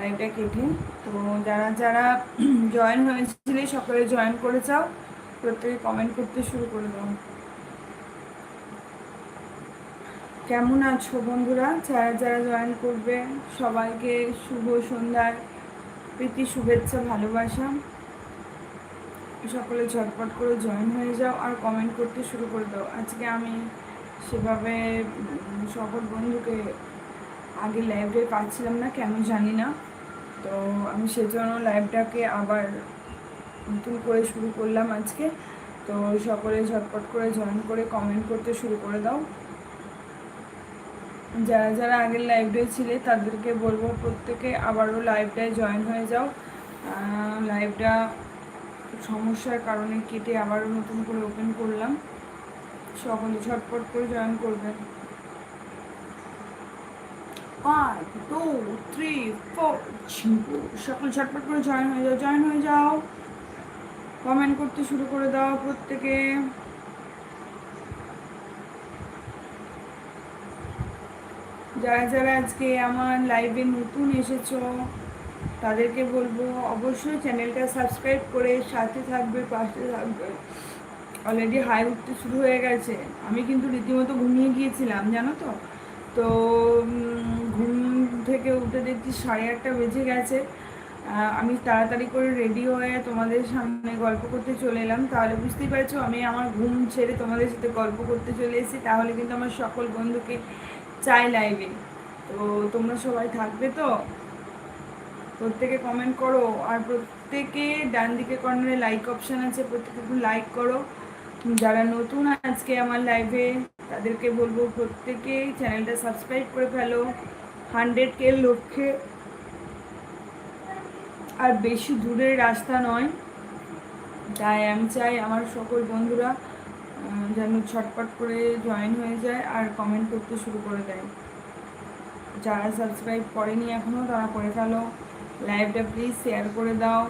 লাইভটা কেটে। তো যারা যারা জয়েন হয়েছিলে, সকলে জয়েন করে চাও প্রত্যেকে কমেন্ট করতে শুরু করে দাও। কেমন আছো বন্ধুরা? যারা যারা জয়েন করবে, সবাইকে শুভ সন্ধ্যার প্রীতি, শুভেচ্ছা, ভালোবাসা। সকলে ঝটপট করে জয়েন হয়ে যাও আর কমেন্ট করতে শুরু করে দাও। আজকে আমি সেভাবে সকল বন্ধুকে আগে লাইভে পাচ্ছিলাম না, কেন জানি না। তো আমি সেজন্য লাইভটাকে আবার নতুন করে শুরু করলাম আজকে। তো সকলে ঝটপট করে জয়েন করে কমেন্ট করতে শুরু করে দাও। যারা যারা আগের লাইভটায় ছিলে তাদেরকে বলব প্রত্যেকে আবারও লাইভটায় জয়েন হয়ে যাও। লাইভটা সমস্যার কারণে কেটে আবারও নতুন করে ওপেন করলাম। সকলে ঝটপট করে জয়েন করবেন। ফাইভ টু থ্রি ফোর সকল ঝটপট করে জয়েন হয়ে যাও জয়েন হয়ে যাও। কমেন্ট করতে শুরু করে দাও প্রত্যেকে। যারা যারা আজকে আমার লাইভে নতুন এসেছ, তাদেরকে বলব অবশ্যই চ্যানেলটা সাবস্ক্রাইব করে সাথে থাকবে, পাশে থাকবে। অলরেডি হাই উঠতে শুরু হয়ে গেছে। আমি কিন্তু রীতিমতো ঘুমিয়ে গিয়েছিলাম, জানো তো? তো থেকে উঠে দেখছি সাড়ে আটটা বেজে গেছে। আমি তাড়াতাড়ি করে রেডি হয়ে তোমাদের সামনে গল্প করতে চলে এলাম। তাহলে বুঝতেই পারছ, আমি আমার ঘুম ছেড়ে তোমাদের সাথে গল্প করতে চলে এসেছি। তাহলে কিন্তু আমার সকল বন্ধুকে চাই লাইভে তো তোমরা সবাই থাকবে তো? প্রত্যেকে কমেন্ট করো। আর প্রত্যেকে ডান দিকে কর্নারে লাইক অপশান আছে, প্রত্যেকে লাইক করো। যারা নতুন আজকে আমার লাইভে তাদেরকে বলব প্রত্যেকে চ্যানেলটা সাবস্ক্রাইব করে ফেলো। হান্ড্রেড কে লক্ষ্যে। আর বেশি দূরের রাস্তা নয়। তাই আমি চাই আমার সকল বন্ধুরা যেন ছটপট করে জয়েন হয়ে যায় আর কমেন্ট করতে শুরু করে দেয়। যারা সাবস্ক্রাইব করেনি এখনও তারা করে ফেলো। লাইভটা প্লিজ শেয়ার করে দাও।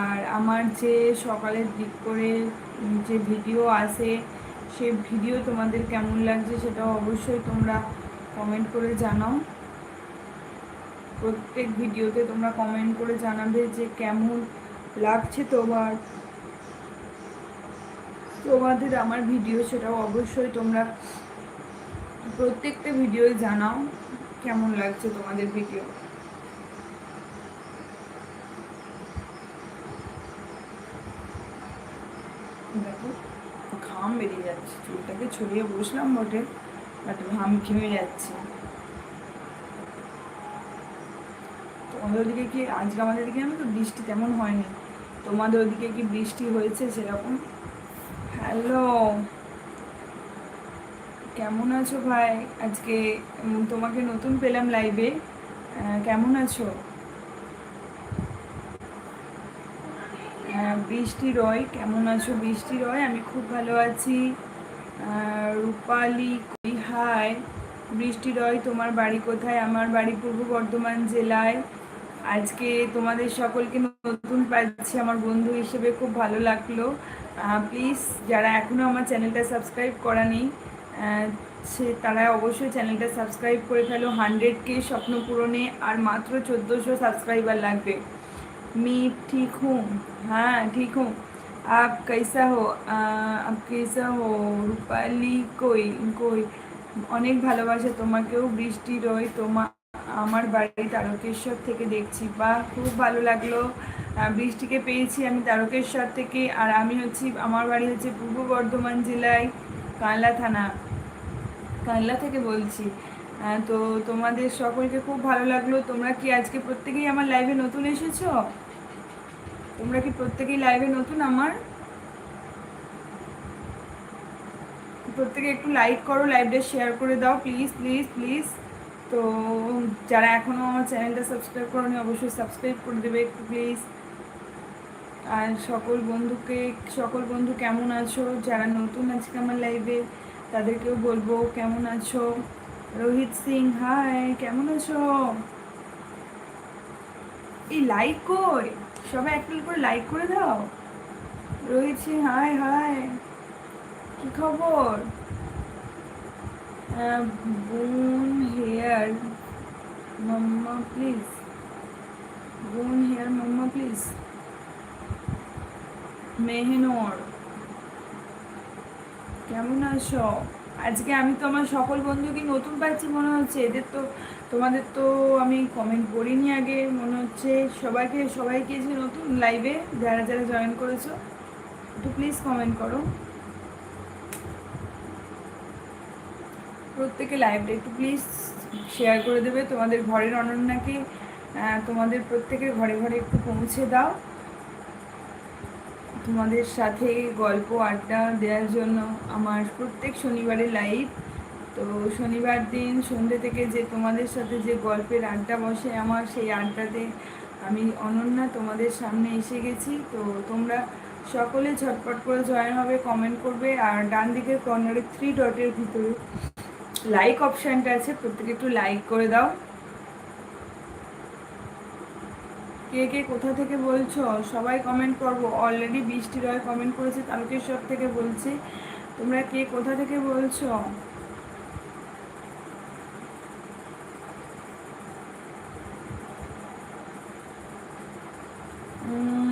আর আমার যে সকালের দিক করে যে ভিডিও আসে, সে ভিডিও তোমাদের কেমন লাগছে সেটাও অবশ্যই তোমরা কমেন্ট করে জানাও। প্রত্যেক ভিডিওতে তোমরা কমেন্ট করে জানাবে যে কেমন লাগছে তোমার। তোমাদের আমার ভিডিও সেটাও অবশ্যই তোমরা প্রত্যেকটা ভিডিওই জানাও, কেমন লাগছে তোমাদের ভিডিও দেখো, ঘাম বেরিয়ে যাচ্ছে, চুলটাকে ছড়িয়ে বসলাম বটে বাট ঘাম ঘেমে যাচ্ছে। তোমাদের ওদিকে কি, আজকে আমাদের দিকে জানো তো বৃষ্টি তেমন হয়নি। তোমাদের ওদিকে কি বৃষ্টি হয়েছে সেরকম? হ্যালো কেমন আছো ভাই? আজকে তোমাকে নতুন পেলাম লাইভে কেমন আছো? বৃষ্টি রয়, কেমন আছো? বৃষ্টি রয়, আমি খুব ভালো আছি। রূপালি হাই বৃষ্টি রয়, তোমার বাড়ি কোথায়? আমার বাড়ি পূর্ব বর্ধমান জেলায়। আজকে তোমাদের সকলকে নতুন পাচ্ছি আমার বন্ধু হিসেবে খুব ভালো লাগলো প্লিজ যারা এখনও আমার চ্যানেলটা সাবস্ক্রাইব করা নেই আহ, সে তারা অবশ্যই চ্যানেলটা সাবস্ক্রাইব করে ফেলো হান্ড্রেড কে স্বপ্ন পূরণে আর মাত্র চোদ্দোশো সাবস্ক্রাইবার লাগবে मैं ठीक हूँ हाँ ठीक हूँ आप कैसा हो आ, आप कैसा हो রূপালি কই কই অনেক ভালোবাসা তোমাকেও বৃষ্টি রয় তোমা আমার বাড়ি তারকেশ্বর থেকে দেখছি। বা খুব ভালো লাগল। বৃষ্টিকে পেয়েছি আমি তারকেশ্বর থেকে। আর আমি হচ্ছি, আমার বাড়ি হচ্ছে পূর্ব বর্ধমান জেলায় কানলা থানা। কানলা থেকে বলছি। তো তোমাদের সকলকে খুব ভালো লাগল। তোমরা কি আজকে প্রত্যেকেই আমার লাইভে নতুন এসেছ? তোমরা কি প্রত্যেকেই লাইভে নতুন আমার? প্রত্যেকে একটু লাইক করো লাইভটা শেয়ার করে দাও। প্লিজ প্লিজ প্লিজ তো যারা এখনও আমার চ্যানেলটা সাবস্ক্রাইব করোনি, অবশ্যই সাবস্ক্রাইব করে দেবে একটু প্লিজ আর সকল বন্ধুকে, সকল বন্ধু কেমন আছো? যারা নতুন আজকে আমার লাইভে তাদেরকেও বলব কেমন আছো? রোহিত সিং হাই কেমন আছো? এই লাইক কই? সবাই একটা করে লাইক করে দাও। রোহিত সিং হাই হাই কি খবর? বোন হেয়ার মাম্মা প্লিজ বোন হেয়ার মাম্মা প্লিজ মেহনর। কেমন আছো? আজকে আমি তো আমার সকল বন্ধুকে নতুন পাচ্ছি মনে হচ্ছে। এদের তো, তোমাদের তো আমি কমেন্ট করিনি আগে, মনে হচ্ছে সবাইকে সবাইকে যে নতুন লাইভে যারা যারা জয়েন করেছ, একটু প্লিজ কমেন্ট করো। প্রত্যেকে লাইভটা একটু প্লিজ শেয়ার করে দেবে। তোমাদের ঘরের অনন্যাকে তোমাদের প্রত্যেকের ঘরে ঘরে একটু পৌঁছে দাও। তোমাদের সাথে গল্প, আড্ডা দেওয়ার জন্য আমার প্রত্যেক শনিবারে লাইভ তো শনিবার দিন সন্ধ্যে থেকে যে তোমাদের সাথে যে গল্পের আড্ডা বসে আমার, সেই আড্ডাতে আমি অনন্যা তোমাদের সামনে এসে গেছি। তো তোমরা সকলে ঝটপট করে জয়েন হবে কমেন্ট করবে। আর ডান দিকের কর্নারে থ্রি ডটের ভিতরে লাইক অপশানটা আছে প্রত্যেকে একটু লাইক করে দাও। কে কে কোথা থেকে বলছো? সবাই কমেন্ট করব। অলরেডি বৃষ্টি রয় কমেন্ট করেছে তারকেশ্বর থেকে বলছে। তোমরা কে কোথা থেকে বলছো? উম,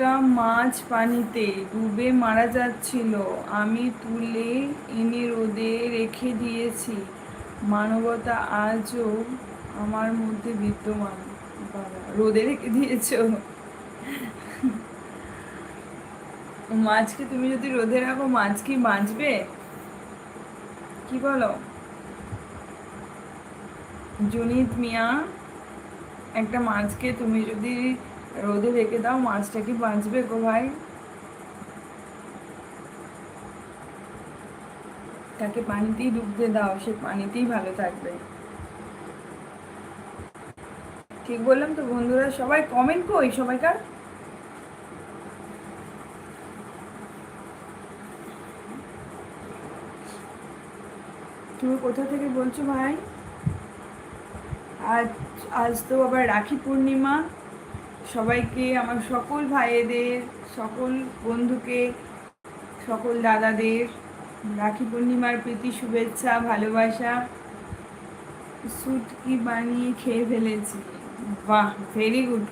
একটা মাছ পানিতে ডুবে মারা যাচ্ছিল, আমি তুলে এনে রোদে রেখে দিয়েছি। মানবতা আজও আমার মধ্যে বিদ্যমান। রোদে রেখে দিয়েছ? মাছকে তুমি যদি রোদে রাখো, মাছ কি বাঁচবে? কি বলো? জুনিত মিয়া, একটা মাছকে তুমি যদি রোদে রেখে দাও, মাছটা কি বাঁচবে গো ভাই? তাকে পানিতেই ডুবতে দাও, সে পানিতেই ভালো থাকবে। ঠিক বললাম তো বন্ধুরা, সবাই কমেন্ট কই সবাইকার? তুমি কোথা থেকে বলছো ভাই? আজ আজ তো আবার রাখি পূর্ণিমা। সবাইকে, আমার সকল ভাইয়েদের, সকল বন্ধুকে, সকল দাদাদের, রাখি পূর্ণিমার প্রীতি, শুভেচ্ছা, ভালোবাসা, সুটকি বানিয়ে খেয়ে ফেলেছি। বাহ ভেরি গুড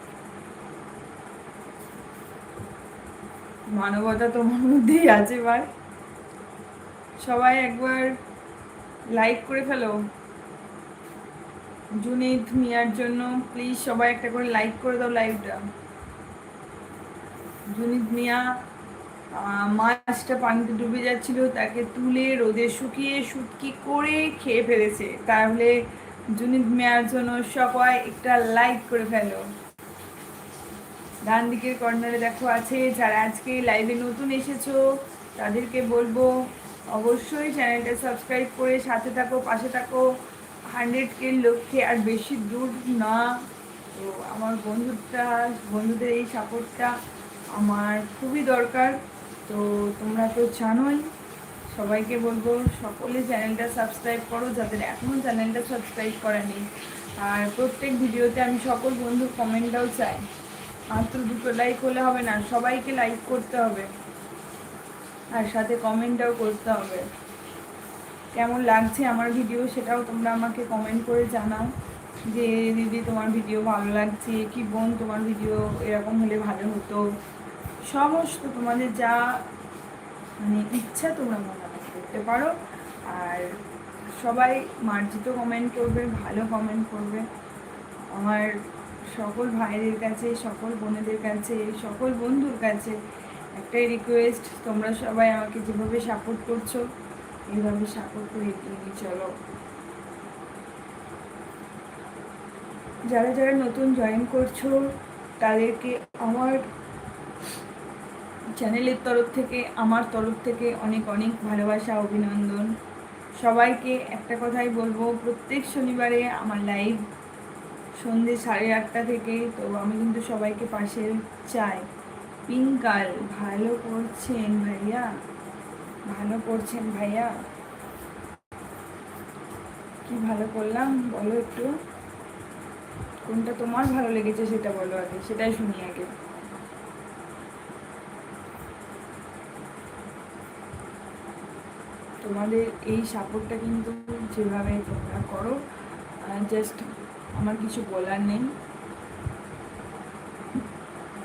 মানবতা তোমার মধ্যেই আছে ভাই। সবাই একবার লাইক করে ফেলো। জুনিত মিয়ার জন্য প্লিজ সবাই একটা করে লাইক করে দাও লাইভটা জুনিত মিয়া মাছটা পানিতে ডুবে যাচ্ছিল, তাকে তুলে রোদে শুকিয়ে শুটকি করে খেয়ে ফেলেছে। তাহলে জুনিত মিয়ার জন্য সবাই একটা লাইক করে ফেলো। ডান দিকের কর্নারে দেখো আছে, যারা আজকে লাইভে নতুন এসেছ, তাদেরকে বলব, অবশ্যই চ্যানেলটা সাবস্ক্রাইব করে সাথে থাকো, পাশে থাকো। হান্ড্রেড কে লক্ষ্যে আর বেশি দূর না। তো আমার বন্ধুটা, বন্ধুদের এই সাপোর্টটা আমার খুবই দরকার। তো তোমরা তো জানোই, সবাইকে বলব, সকলে চ্যানেলটা সাবস্ক্রাইব করো যাদের এখনও চ্যানেলটা সাবস্ক্রাইব করা নেই। আর প্রত্যেক ভিডিওতে আমি সকল বন্ধুর কমেন্টটাও চাই। মাত্র দুটো লাইক হলে হবে না, সবাইকে লাইক করতে হবে। আর সাথে কমেন্টটাও করতে হবে। কেমন লাগছে আমার ভিডিও সেটাও তোমরা আমাকে কমেন্ট করে জানাও যে, দিদি তোমার ভিডিও ভালো লাগছে, কি বোন তোমার ভিডিও এরকম হলে ভালো হতো। সমস্ত তোমাদের যা মানে ইচ্ছা তোমরা মনে করতে পারো। আর সবাই মার্জিত কমেন্ট করবে, ভালো কমেন্ট করবে। আমার সকল ভাইদের কাছে, সকল বোনেদের কাছে, সকল বন্ধুর কাছে একটাই রিকোয়েস্ট তোমরা সবাই আমাকে যেভাবে সাপোর্ট করছ এইভাবে সাপোর্ট করে এগিয়ে নিয়ে চলো। যারা যারা নতুন জয়েন করছ, তাদেরকে আমার চ্যানেলের তরফ থেকে, আমার তরফ থেকে অনেক অনেক ভালোবাসা, অভিনন্দন। সবাইকে একটা কথাই বলব, প্রত্যেক শনিবারে আমার লাইভ সন্ধে সাড়ে আটটা থেকে, তো আমি কিন্তু সবাইকে পাশে চাই। পিঙ্কাল, ভালো করছেন ভাইয়া। ভালো করছেন ভাইয়া? কি ভালো করলাম? বলো একটু। কোনটা তোমার ভালো লেগেছে সেটা বলো আগে, সেটাই শুনি আগে। তোমাদের এই সাপোর্টটা কিন্তু যেভাবে তোমরা করো জাস্ট আমার কিছু বলার নেই।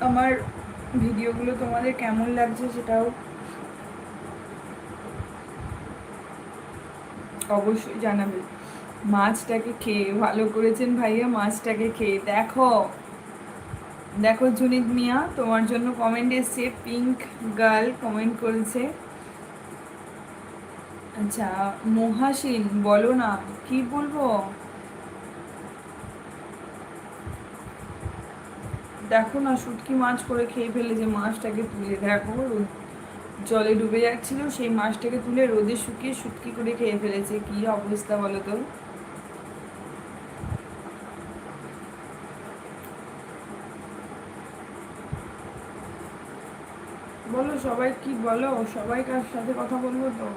আমার ভিডিওগুলো তোমাদের কেমন লাগছে সেটাও অবশ্যই জানাবে। মাছটাকে খেয়ে, ভালো করেছেন ভাইয়া মাছটাকে খেয়ে। দেখো দেখো জুনিত মিয়া, তোমার জন্য কমেন্ট এসছে পিঙ্ক গার্ল কমেন্ট করেছে। আচ্ছা মহাসিন, বলো না, কি বলব? দেখো না, শুটকি মাছ করে খেয়ে ফেলে যে মাছটাকে তুলে। দেখো জলে ডুবে যাচ্ছিল, সেই মাছটাকে তুলে রোদে শুকিয়ে শুটকি করে খেয়ে ফেলেছে। কি অবস্থা বলো তো? বলো সবাই কি বলো? সবাই কার সাথে কথা বলব তো?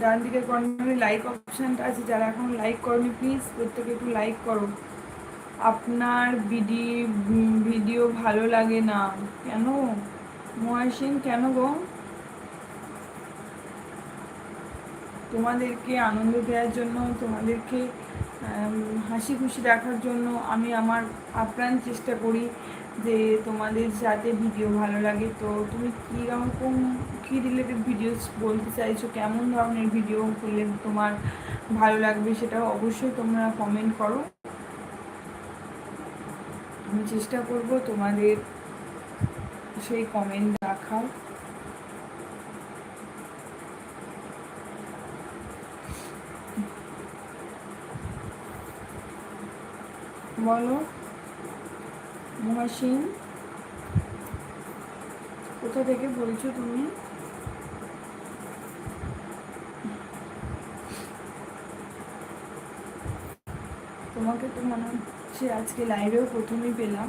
ডান দিকে কর্নারে লাইক অপশানটা আছে, যারা এখন লাইক করনি প্লিজ প্রত্যেকে একটু লাইক করো। আপনার বিডি ভিডিও ভালো লাগে না। কেন? মহাসিন, কেন গো? তোমাদেরকে আনন্দ দেওয়ার জন্য, তোমাদেরকে হাসি খুশি রাখার জন্য আমি আমার আপ্রাণ চেষ্টা করি যে তোমাদের যাতে ভিডিও ভালো লাগে। তো তুমি কী রকম কী রিলেটেড ভিডিও বলতে চাইছো? কেমন ধরনের ভিডিও করলে তোমার ভালো লাগবে সেটা অবশ্যই তোমরা কমেন্ট করো। আমি চেষ্টা করব তোমাদের সেই কমেন্ট রাখার বলো, মহাসিন, কোথা থেকে বলছো তুমি? তোমাকে তো মনে হচ্ছে আজকে লাইভেও প্রথমেই পেলাম।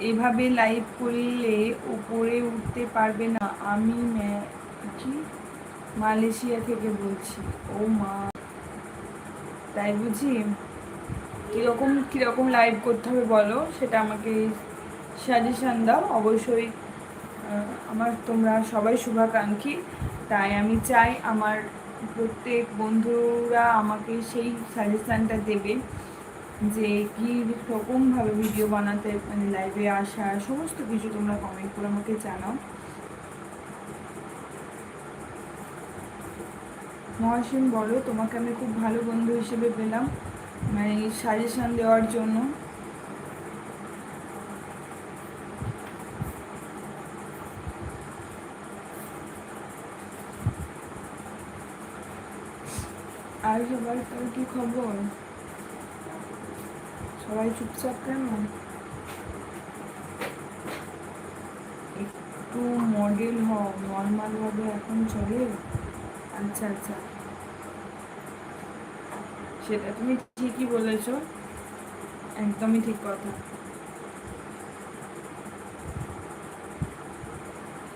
এভাবে লাইভ করলে উপরে উঠতে পারবে না। আমি কি মালয়েশিয়া থেকে বলছি। ও মা। তাই বুঝি? কীরকম কীরকম লাইভ করতে হবে বলো, সেটা আমাকে সাজেশান দাও। অবশ্যই আমার তোমরা সবাই শুভাকাঙ্ক্ষী। তাই আমি চাই আমার প্রত্যেক বন্ধুরা আমাকে সেই সাজেশানটা দেবে যে কী রকমভাবে ভিডিও বানাতে মানে লাইভে আসা, সমস্ত কিছু তোমরা কমেন্ট করে আমাকে জানাও। মহাসিন, বলো, তোমাকে আমি খুব ভালো বন্ধু হিসেবে পেলাম। মানে সাজেশান দেওয়ার জন্য। আর সবার তোর কি খবর? সবাই চুপচাপ কেন? একটু মডেল হও নর্মালভাবে এখন চলে। আচ্ছা আচ্ছা। সেটা তুমি ঠিকই বলেছ। একদমই ঠিক কথা।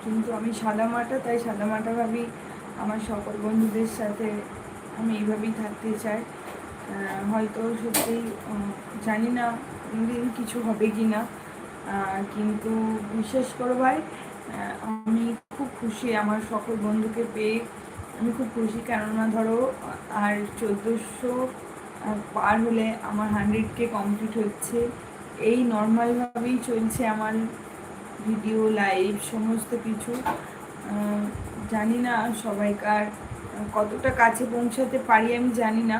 কিন্তু আমি সাদা মাটা তাই সাদা মাটা ভাবি আমার সকল বন্ধুদের সাথে আমি এইভাবেই থাকতে চাই। হয়তো সত্যি জানি না দিন কিছু হবে কি না কিন্তু বিশ্বাস করে ভাই আমি খুব খুশি আমার সকল বন্ধুকে পেয়ে আমি খুব খুশি, কেননা ধরো, আর চোদ্দোশো পার হলে আমার হান্ড্রেডকে কমপ্লিট হচ্ছে। এই নর্মালভাবেই চলছে আমার ভিডিও লাইভ সমস্ত কিছু। জানি না সবাইকার কতটা কাছে পৌঁছাতে পারি আমি জানি না।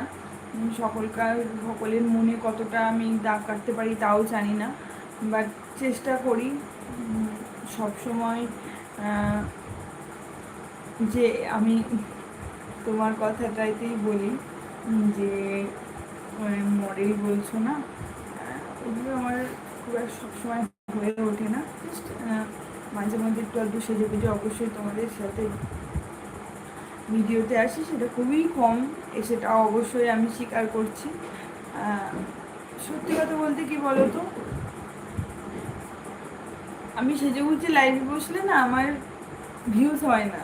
সকলকার, সকলের মনে কতটা আমি দাগ কাটতে পারি তাও জানি না। বাট চেষ্টা করি সবসময় যে আমি তোমার কথাটাইতেই বলি যে মডেল বলছো না ওগুলো আমার খুব একটা সবসময় হয়ে ওঠে না। মাঝে মাঝে একটু আধটু সেজে গুজে অবশ্যই তোমাদের সাথে ভিডিওতে আসি, সেটা খুবই কম সেটা অবশ্যই আমি স্বীকার করছি। সত্যি কথা বলতে কি বলো তো আমি সেজে গুজে লাইভে বসলে না আমার ভিউজ হয় না।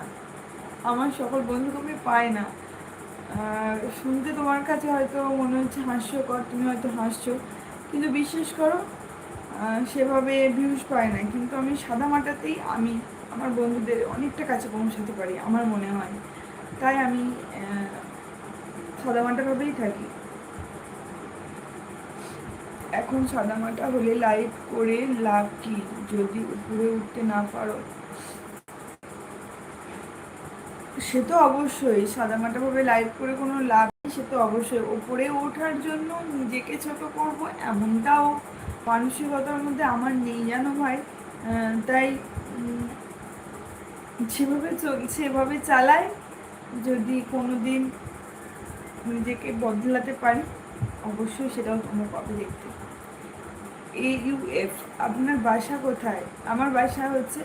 আমার সকল বন্ধুকে পায় না। শুনতে তোমার কাছে হয়তো মনে হচ্ছে হাস্যকর, তুমি হয়তো হাসছো। কিন্তু বিশ্বাস করো সেভাবে ভিউজ পায় না। কিন্তু আমি সাদা মাটাতেই আমি আমার বন্ধুদের অনেকটা কাছে পৌঁছাতে পারি, আমার মনে হয়। তাই আমি সাদা মাটাভাবেই থাকি। এখন সাদামাটা হলে লাইভ করে লাভ কি? যদি উপরে উঠতে না পারো সে তো অবশ্যই। সাদামাটা ভাবে লাইভ করে কোনো লাভ নেই, সে তো অবশ্যই। ওপরে ওঠার জন্য নিজেকে ছোট করব এমনটাও মানসিকতার মধ্যে আমার নেই জানো ভাই। তাই যেভাবে চলছে, এভাবে চালাই। যদি কোনো দিন নিজেকে বদলাতে পারি, অবশ্যই সেটাও তোমরা পাবে দেখতে। এ ইউ এফ আপনার বাসা কোথায়? আমার বাসা হচ্ছে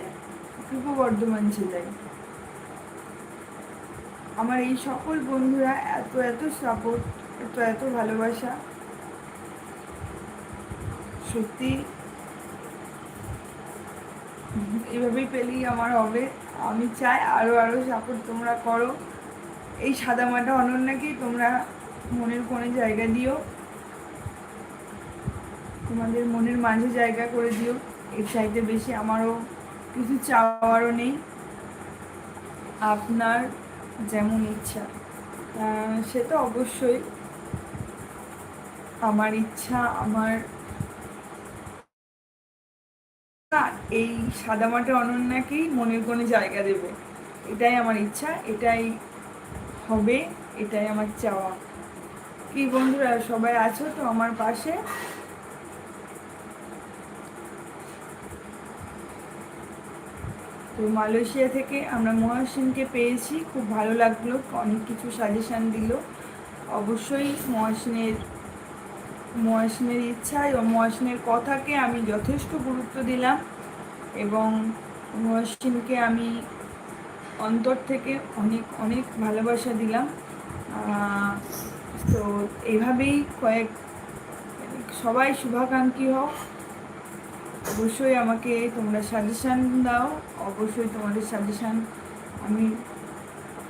পূর্ব বর্ধমান জেলায়। আমার এই সকল বন্ধুরা এত এত সাপোর্ট এত এত ভালোবাসা। সত্যি, এভাবেই পেলেই আমার হবে। আমি চাই আরও আরও সাপোর্ট তোমরা করো। এই সাদামাটা অনন্যাকেই তোমরা মনের কোণে জায়গা দিও। তোমাদের মনের মাঝে জায়গা করে দিও। এর চাইতে বেশি আমারও কিছু চাওয়ারও নেই। আপনার যেমন ইচ্ছা। সে তো অবশ্যই আমার ইচ্ছা, আমার এই সাদামাটা অনন্যাকেই মনের কোণে জায়গা দেবে। এটাই আমার ইচ্ছা, এটাই হবে, এটাই আমার চাওয়া। কি বন্ধুরা, সবাই আছো তো আমার পাশে? তো মালয়েশিয়া থেকে আমরা মহাসিনকে পেয়েছি, খুব ভালো লাগল, অনেক কিছু সাজেশান দিল। অবশ্যই মহাসিনের মহাসিনের ইচ্ছা এবং মহাসিনের কথাকে আমি যথেষ্ট গুরুত্ব দিলাম এবং মহাসিনকে আমি অন্তর থেকে অনেক অনেক ভালোবাসা দিলাম। তো এইভাবেই কয়েক, সবাই শুভাকাঙ্ক্ষী হোক অবশ্যই আমাকে তোমরা সাজেশান দাও। অবশ্যই তোমাদের সাজেশান আমি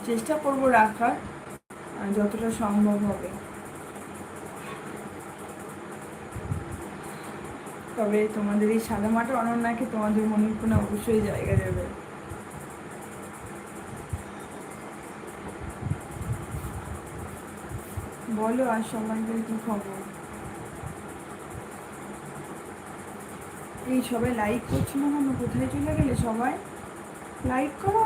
চেষ্টা করব রাখার যতটা সম্ভব হবে। তবে তোমাদের এই সাদা সাদামাটা অনন্যাকে তোমাদের মনের কোণে অবশ্যই জায়গা দেবে। বলো আর সবাইকে কি খবর? এই সবাই লাইক করছ না কেন? কোথায় চলে গেলে সবাই? লাইক করো।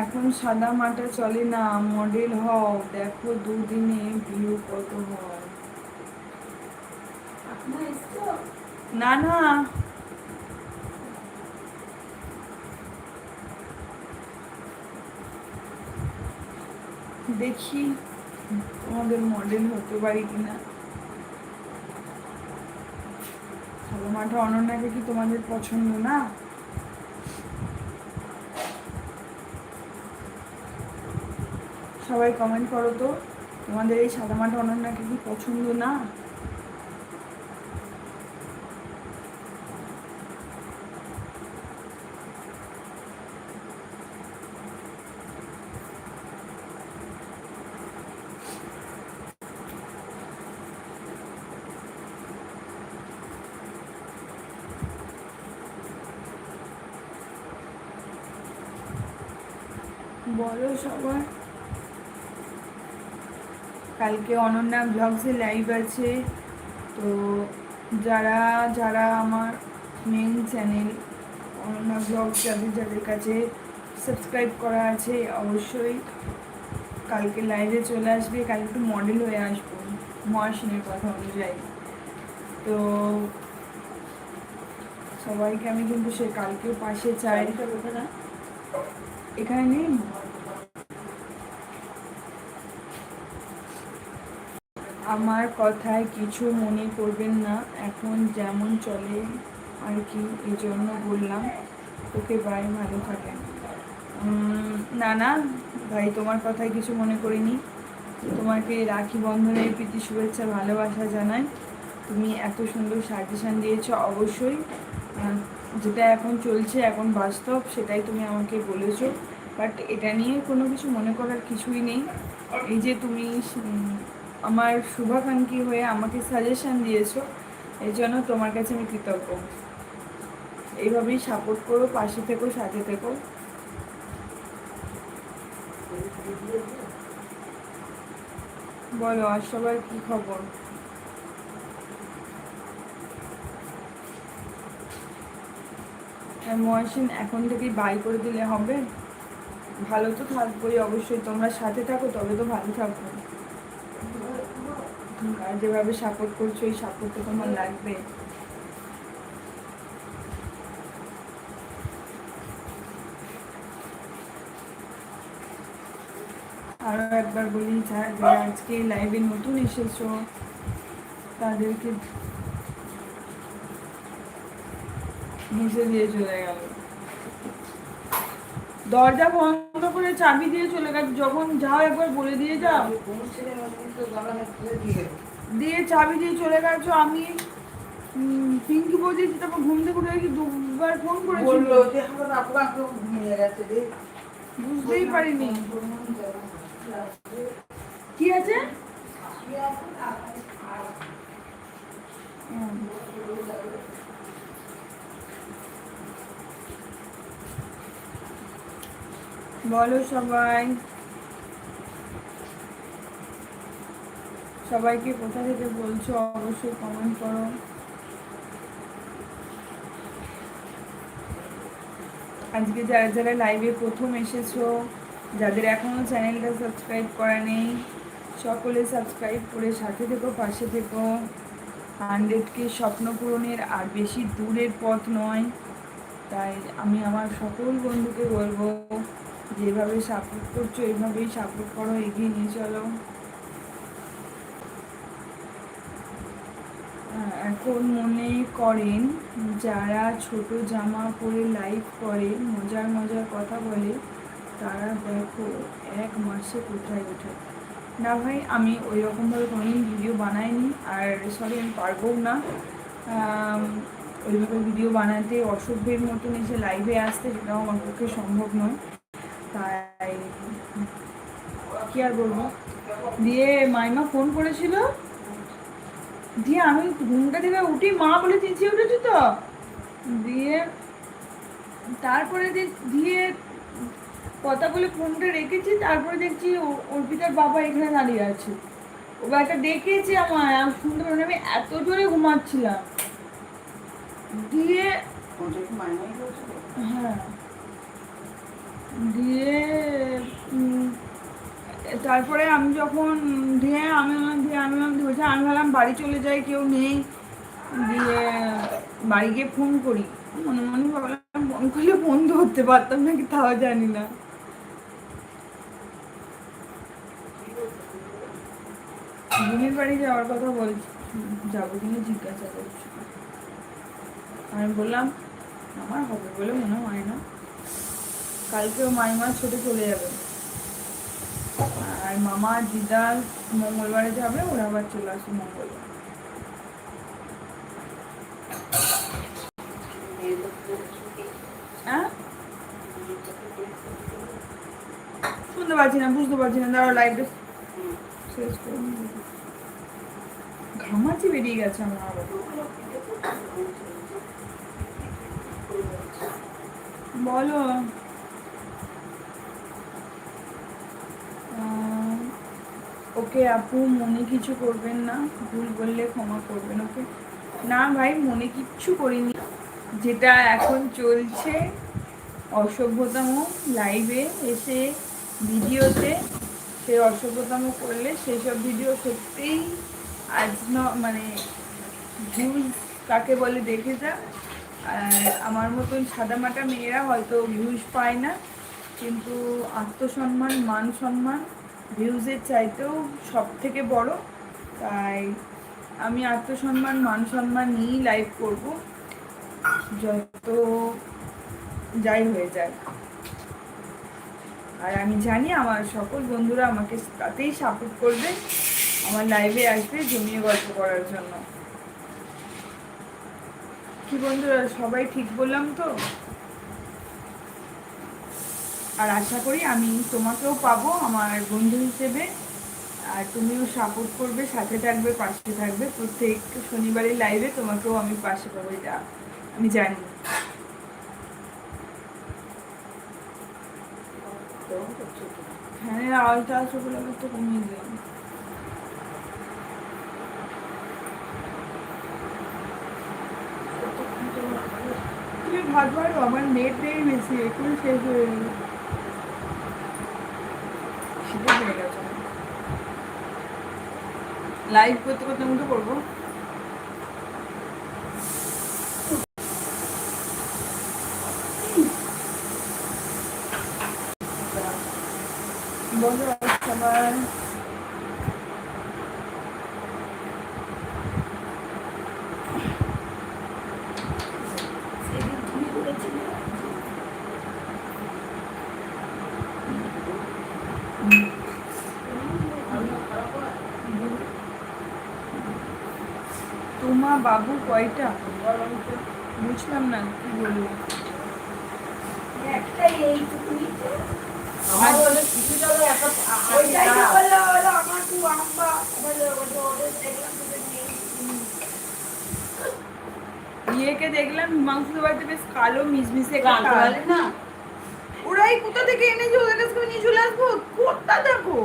এখন সাদা মাটা চলে না মডেল হও। দেখো দুদিনে ভিউ কত হয়। না না। দেখি তোমাদের মডেল হতে পারি কিনা। ভালো মাঠা অনন্যাকে কি তোমাদের পছন্দ না? সবাই কমেন্ট করো তো, তোমাদের এই সাদা মাঠা অনন্যাকে কি পছন্দ না? বলো সবাই। কালকে অনন্যা ব্লগসে লাইভ আছে। তো যারা যারা আমার মেন চ্যানেল অনন্যা ব্লগ যাদের যাদের কাছে সাবস্ক্রাইব করা আছে অবশ্যই কালকে লাইভে চলে আসবে। কালকে একটু মডেল হয়ে আসব মহাসিনের কথা অনুযায়ী। তো সবাইকে আমি কিন্তু সে কালকেও পাশে চাই। এখানে নেই? আমার কথায় কিছু মনে করবেন না। এখন যেমন চলে আর কি এই জন্য বললাম, ওকে বাই ভালো থাকেন। না না, ভাই, তোমার কথায় কিছু মনে করিনি। তোমাকে রাখি বন্ধনের প্রীতি, শুভেচ্ছা, ভালোবাসা জানাই। তুমি এত সুন্দর সাজেশান দিয়েছ, অবশ্যই। যেটা এখন চলছে, এখন বাস্তব, সেটাই তুমি আমাকে বলেছ। বাট এটা নিয়ে কোনো কিছু মনে করার কিছুই নেই। এই যে তুমি আমার শুভাকাঙ্ক্ষী হয়ে আমাকে সাজেশান দিয়েছ এই জন্য তোমার কাছে আমি কৃতজ্ঞ। এইভাবেই সাপোর্ট করো, পাশে থেকো, সাথে থেকো। বলো, আর সবার কি খবর? মহাসিন, এখন থেকেই বাই করে দিলে হবে? ভালো তো থাকবোই অবশ্যই, তোমরা সাথে থাকো, তবে তো ভালো থাকব। যেভাবে সাপোর্ট করছ, এই সাপোর্ট তো তোমার লাগবে। আরও একবার বলি, যারা আজকে লাইভে নতুন এসেছ, তাদেরকে হেসে দিয়ে চলে গেল। দরজা বন্ধ করে চাবি দিয়ে চলে গেল যখন যাও একবার বলে দিয়ে যাও। দিয়ে চাবি দিয়ে চলে গেছো আমি পিঙ্কি বলছি তারপর ঘুম থেকে উঠে দুবার ফোন করে বলল যে আমার আপনার তো ঘুমিয়ে গেছে রে। বুঝতেই পারিনি। কি আছে? হুম। বলো সবাই। সবাইকে কোথা থেকে বলছো অবশ্যই কমেন্ট করো। আজকে যারা যারা লাইভে প্রথম এসেছ, যাদের এখনও চ্যানেলটা সাবস্ক্রাইব করা নেই, সকলে সাবস্ক্রাইব করে সাথে থেকো, পাশে থেকো। হান্ড্রেডকে স্বপ্ন পূরণের আর বেশি দূরের পথ নয়। তাই আমি আমার সকল বন্ধুকে বলব যেভাবে সাপোর্ট করছ এইভাবেই সাপোর্ট করো, এগিয়ে নিয়ে চলো। এখন মনে করেন, যারা ছোট জামা পরে লাইভ করে, মজার মজার কথা বলে, তারা দেখো এক মাসে কোথায় ওঠে। না ভাই, আমি ওই রকমভাবে কোনোদিন ভিডিও বানাইনি, আর সরি আমি পারবও না। ওইভাবে ভিডিও বানাতে অসভ্যের মতন এসে লাইভে আসতে সেটাও আমার পক্ষে সম্ভব নয়। তাই কি আর বলব? দিয়ে মাইমা ফোন করেছিল। দিয়ে আমি ঘুমটা থেকে উঠি মা বলে চেঁচিয়ে উঠেছি তো। দিয়ে তারপরে যে- দিয়ে কথা বলে ফোনটা রেখেছি তারপরে দেখছি অর্পিতার বাবা এখানে দাঁড়িয়ে আছে। ও একটা ডেকেছে আমায় আমি শুনতে পারি আমি এত জোরে ঘুমাচ্ছিলাম। দিয়ে হ্যাঁ। দিয়ে তারপরে আমি যখন দিয়ে আমি দিয়ে আমি বলছি আমি ভাবলাম বাড়ি চলে যাই, কেউ নেই। দিয়ে বাড়ি গিয়ে ফোন করি। মনে মনে ভাবলাম ফোন করলে ফোন ধরতে পারতাম নাকি তাও জানি না। বোনের বাড়ি যাওয়ার কথা বলছি, যাব কিনা জিজ্ঞাসা করছি। আমি বললাম, আমার হবে বলে মনে হয় না। কালকেও মাইমা ছোটে চলে যাবে। আর মামা দিদা মঙ্গলবারে যাবে, ওরা আবার চলে আসবে মঙ্গলবার। হ্যাঁ? শুনতে পাচ্ছি না, বুঝতে পারছি না, দাঁড়াও লাইভটা শেষ করে ঘামাচি বেরিয়ে গেছে আমার বলো। ওকে আপু, মনে কিছু করবেন না, ভুল বললে ক্ষমা করবেন, ওকে? না ভাই, মনে কিচ্ছু করিনি। যেটা এখন চলছে, অসভ্যতম লাইভে এসে ভিডিওতে সেই অসভ্যতম করলে সেসব ভিডিও সত্যিই আজ ন মানে ভিউজ কাকে বলে দেখে যা। আমার মতন সাদামাটা মেয়েরা হয়তো ভিউজ পায় না। কিন্তু আত্মসম্মান মান সম্মান ভিউজের চাইতেও সব থেকে বড়। তাই আমি আত্মসম্মান মান সম্মান নিয়েই লাইভ করব, যত যাই হয়ে যায় আর আমি জানি আমার সকল বন্ধুরা আমাকে তাতেই সাপোর্ট করবে, আমার লাইভে আসবে জমিয়ে গল্প করার জন্য। কি বন্ধুরা, সবাই ঠিক বললাম তো? আর আশা করি আমি তোমাকেও পাবো আমার বন্ধু হিসেবে। আর তুমিও সাপোর্ট করবে, সাথে থাকবে, পাশে থাকবে। প্রত্যেক শনিবারের লাইভে তোমাকেও আমি পাশে পাবো, এটা আমি জানি। তো? ফ্যানের আওয়াজটা বলে আমি কমিয়ে দিলাম তুমি ভাত পারো আমার নেট নেই বেশি এখন শেষ হয়ে গেল খিদে পেয়ে গেছে লাইভ করতে করতে আমি করব বন্ধু সবার সেদিন তুমি করেছিলে? ভালো খারাপ হয়? তোমা বাবু কয়টা বুঝলাম না কি বলব একটাই এইটুকুনি তো। আমার বলে কিছু যাবে একটা আ- ওইটাই তো আশি টাকা। বলল, বলল আমার খুব বলল, বলল, ওদের দেখলাম তোদের নেই। ইয়েকে দেখলাম হিমাংশু বাড়িতে বেশ কালো না? ওরাই কোথা থেকে এনেছে? ওদের কাছে থেকে নিয়ে চলে আসব? কোথা দেখো?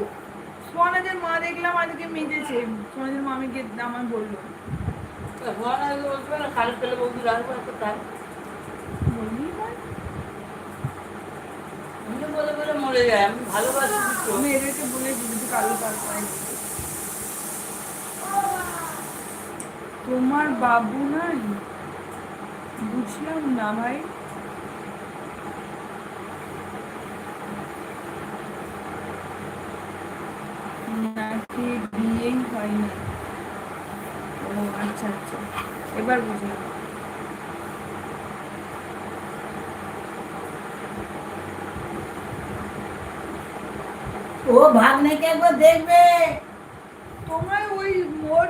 সোনাদের মা দেখলাম আজকে মেজেছে। সোনাদের না, রাখব একটা তাই। বললি। তোমার বাবু নাই? বুঝলাম না ভাই। নাকি বিয়েই ও আচ্ছা আচ্ছা। এবার বুঝলাম। ও ভাগ্নেকে একবার দেখবে। তোমরা ওই মোর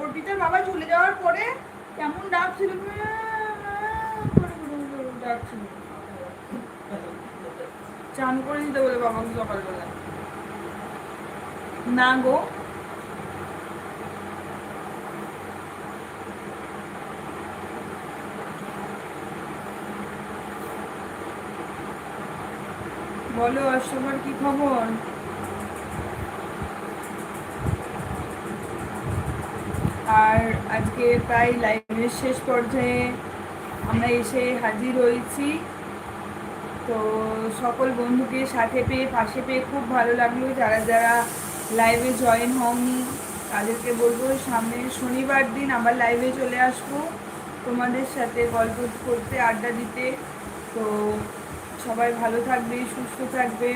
অর্পিতার বাবা চলে যাওয়ার পরে কেমন ডাক ছিল? ডাক ছিল। চান করে দিতে বলে বাবাকে সকালবেলা না গো বলো সবার কি খবর? আর আজকে প্রায় লাইভের শেষ পর্যায়ে আমরা এসে হাজির হয়েছি। তো সকল বন্ধুকে সাথে পেয়ে, পাশে পেয়ে খুব ভালো লাগল। যারা যারা লাইভে জয়েন হওনি, তাদেরকে বলব সামনের শনিবার দিন আবার লাইভে চলে আসব। তোমাদের সাথে গল্প করতে, আড্ডা দিতে। তো সবাই ভালো থাকবে, সুস্থ থাকবে।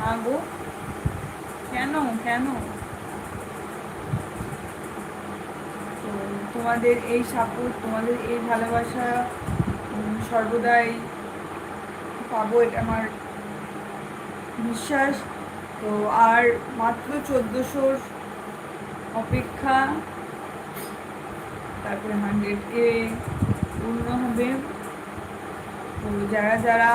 না গো, কেন কেন? তোমাদের এই সাপোর্ট তোমাদের এই ভালোবাসা সর্বদাই পাবো, এটা আমার বিশ্বাস। তো আর মাত্র চোদ্দোশোর অপেক্ষা, তারপরে হান্ড্রেড কে পূর্ণ হবে। তো যারা যারা